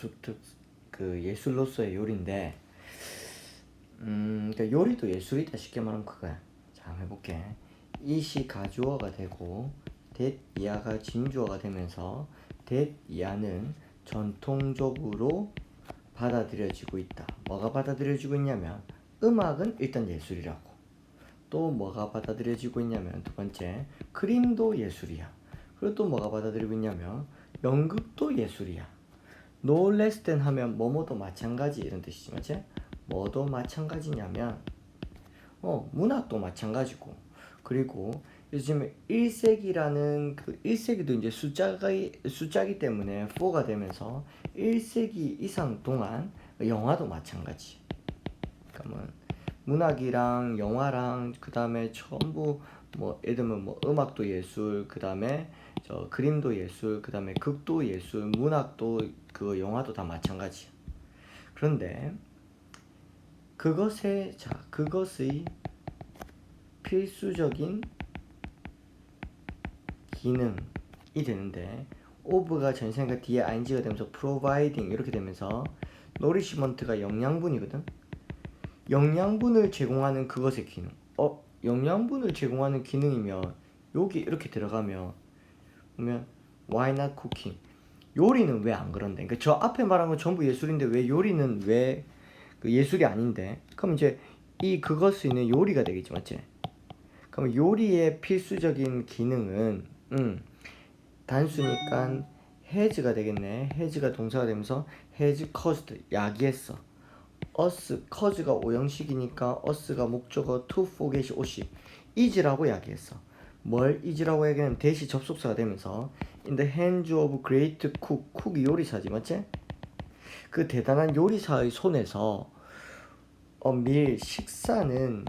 예술특 그 예술로서의 요리인데 음 그러니까 요리도 예술이다 쉽게 말하면 그거야. 자 해볼게. 이시 가주어가 되고 that 이하가 진주어가 되면서 that 이하는 전통적으로 받아들여지고 있다. 뭐가 받아들여지고 있냐면 음악은 일단 예술이라고. 또 뭐가 받아들여지고 있냐면 두 번째 그림도 예술이야. 그리고 또 뭐가 받아들이고 있냐면 연극도 예술이야. No less than 하면 뭐뭐도 마찬가지 이런 뜻이지 맞지? 뭐도 마찬가지냐면 어 문학도 마찬가지고 그리고 요즘 1세기라는 그 1세기도 이제 숫자가 숫자기 때문에 4가 되면서 1세기 이상 동안 영화도 마찬가지. 그러니까 뭐 문학이랑 영화랑 그 다음에 전부 뭐 예를 들면 뭐 음악도 예술 그 다음에 저 그림도 예술 그 다음에 극도 예술 문학도 그 영화도 다 마찬가지. 그런데 그것의 자 그것의 필수적인 기능이 되는데 오브가 전생과 뒤에 ing가 되면서 providing 이렇게 되면서 nourishment가 영양분이거든. 영양분을 제공하는 그것의 기능. 어, 영양분을 제공하는 기능이면 여기 이렇게 들어가면 보면 why not cooking? 요리는 왜 안 그런데? 그러니까 저 앞에 말한 건 전부 예술인데 왜 요리는 왜 그 예술이 아닌데? 그럼 이제 이 그것은 요리가 되겠지 맞지? 그럼 요리의 필수적인 기능은 음, 단수니까 해즈가 되겠네. 해즈가 동사가 되면서 해즈 커스드 야기했어. us 커즈가 오형식이니까 us가 목적어 forget이 오시 is라고 야기했어. 뭘 is라고 야기하면 대시 접속사가 되면서 in the hands of great cook 쿡이 요리사지 맞지? 그 대단한 요리사의 손에서 어, 밀 식사는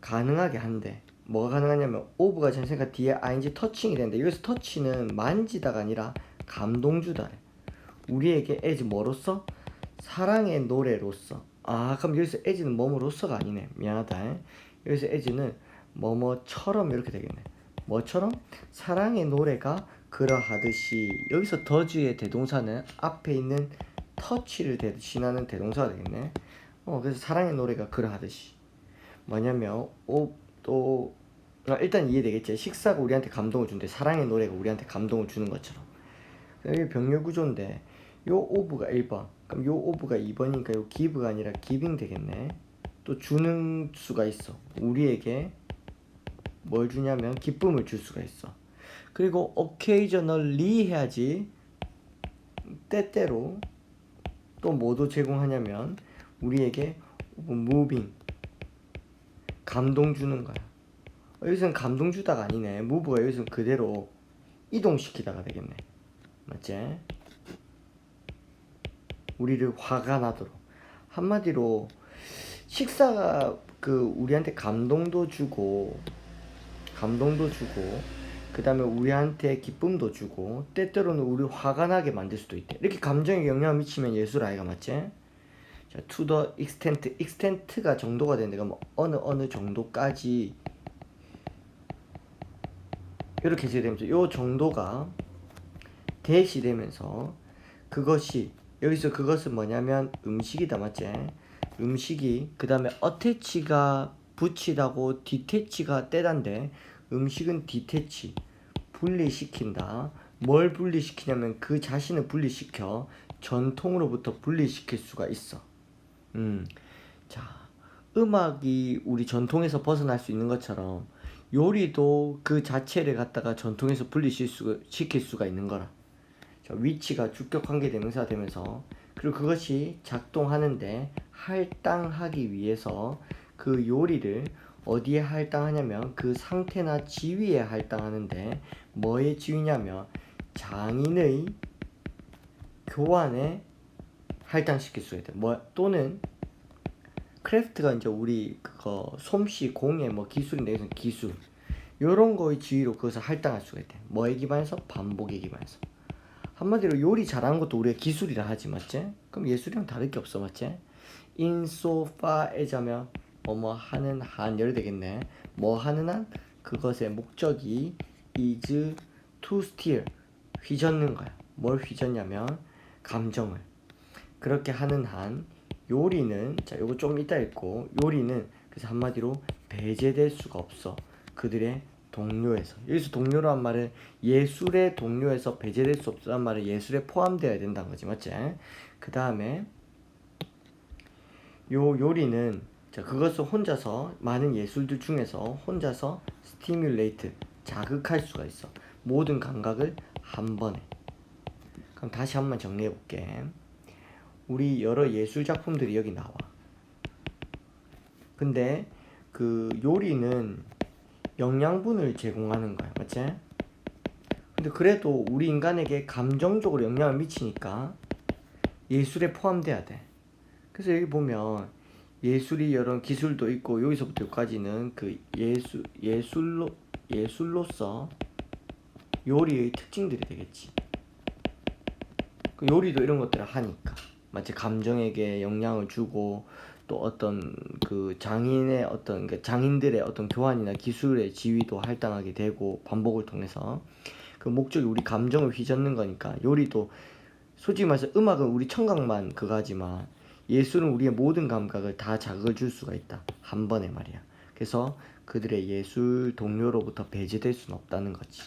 가능하게 한대. 뭐가 가능하냐면 오브가 전생과 뒤에 ing 터칭이 되는데 여기서 터치는 만지다가 아니라 감동 주다래. 우리에게 as 뭐로서 사랑의 노래로서. 아 그럼 여기서 as는 뭐뭐로서가 아니네. 미안하다. 여기서 as는 뭐뭐처럼 이렇게 되겠네. 뭐처럼 사랑의 노래가 그러하듯이 여기서 더즈의 대동사는 앞에 있는 터치를 대신하는 대동사가 되겠네. 어 그래서 사랑의 노래가 그러하듯이 뭐냐면 오또 아, 일단 이해되겠지. 식사가 우리한테 감동을 준대. 사랑의 노래가 우리한테 감동을 주는 것처럼. 여기 병렬 구조인데 요 오브가 1번. 그럼 요 오브가 2번이니까 요 기브가 아니라 기빙 되겠네. 또 주는 수가 있어. 우리에게 뭘 주냐면 기쁨을 줄 수가 있어. 그리고 occasionally 해야지 때때로 또 뭐도 제공하냐면 우리에게 moving 감동 주는 거야. 여기서는 감동 주다가 아니네. move가 여기서는 그대로 이동시키다가 되겠네. 맞지? 우리를 화가 나도록 한마디로 식사가 그 우리한테 감동도 주고 감동도 주고 그 다음에 우리한테 기쁨도 주고 때때로는 우리 화가 나게 만들 수도 있대 이렇게 감정에 영향을 미치면 예술 아이가 맞지? 자, to the extent, extent가 정도가 되는데 그럼 어느 어느 정도까지 이렇게 해석되면서 요 정도가 대시 되면서 그것이 여기서 그것은 뭐냐면 음식이다 맞지? 음식이 그 다음에 어태치가 붙이다고 디태치가 떼단데 음식은 디태치 분리시킨다. 뭘 분리시키냐면 그 자신을 분리시켜 전통으로부터 분리시킬 수가 있어. 음, 자 음악이 우리 전통에서 벗어날 수 있는 것처럼 요리도 그 자체를 갖다가 전통에서 분리시킬 수가 있는 거라. 자, 위치가 주격 관계 대명사가 되면서 그리고 그것이 작동하는데 할당하기 위해서 그 요리를 어디에 할당하냐면 그 상태나 지위에 할당하는데 뭐의 지위냐면 장인의 교환에 할당시킬 수가 있다. 뭐 또는 크래프트가 이제 우리 그거 솜씨 공예 뭐 기술인데 여기서 기술 요런 거의 지위로 그것을 할당할 수가 있대. 뭐에 기반해서 반복에 기반해서. 한마디로 요리 잘하는 것도 우리가 기술이라 하지 맞지? 그럼 예술이랑 다를 게 없어 맞지? 인소파 에자면 뭐뭐 하는 한 열이 되겠네. 뭐 하는 한 그것의 목적이 is to steal 휘젓는 거야. 뭘 휘젓냐면 감정을 그렇게 하는 한 요리는 자 요거 좀 이따 읽고 요리는 그래서 한마디로 배제될 수가 없어 그들의 동료에서 여기서 동료란 말은 예술의 동료에서 배제될 수 없다는 말은 예술에 포함되어야 된다는 거지 맞지? 그 다음에 요 요리는 자 그것을 혼자서 많은 예술들 중에서 혼자서 스티뮬레이트 자극할 수가 있어. 모든 감각을 한 번에. 그럼 다시 한 번 정리해 볼게. 우리 여러 예술 작품들이 여기 나와. 근데 그 요리는 영양분을 제공하는 거야 맞지? 근데 그래도 우리 인간에게 감정적으로 영향을 미치니까 예술에 포함돼야 돼. 그래서 여기 보면 예술이 여러 기술도 있고 여기서부터 여기까지는 그 예술 예술로 예술로서 요리의 특징들이 되겠지. 그 요리도 이런 것들을 하니까 마치 감정에게 영향을 주고 또 어떤 그 장인의 어떤 그 장인들의 어떤 교환이나 기술의 지위도 할당하게 되고 반복을 통해서 그 목적이 우리 감정을 휘젓는 거니까 요리도 솔직히 말해서 음악은 우리 청각만 그거지만 예술은 우리의 모든 감각을 다 자극을 줄 수가 있다. 한 번에 말이야. 그래서 그들의 예술 동료로부터 배제될 수는 없다는 거지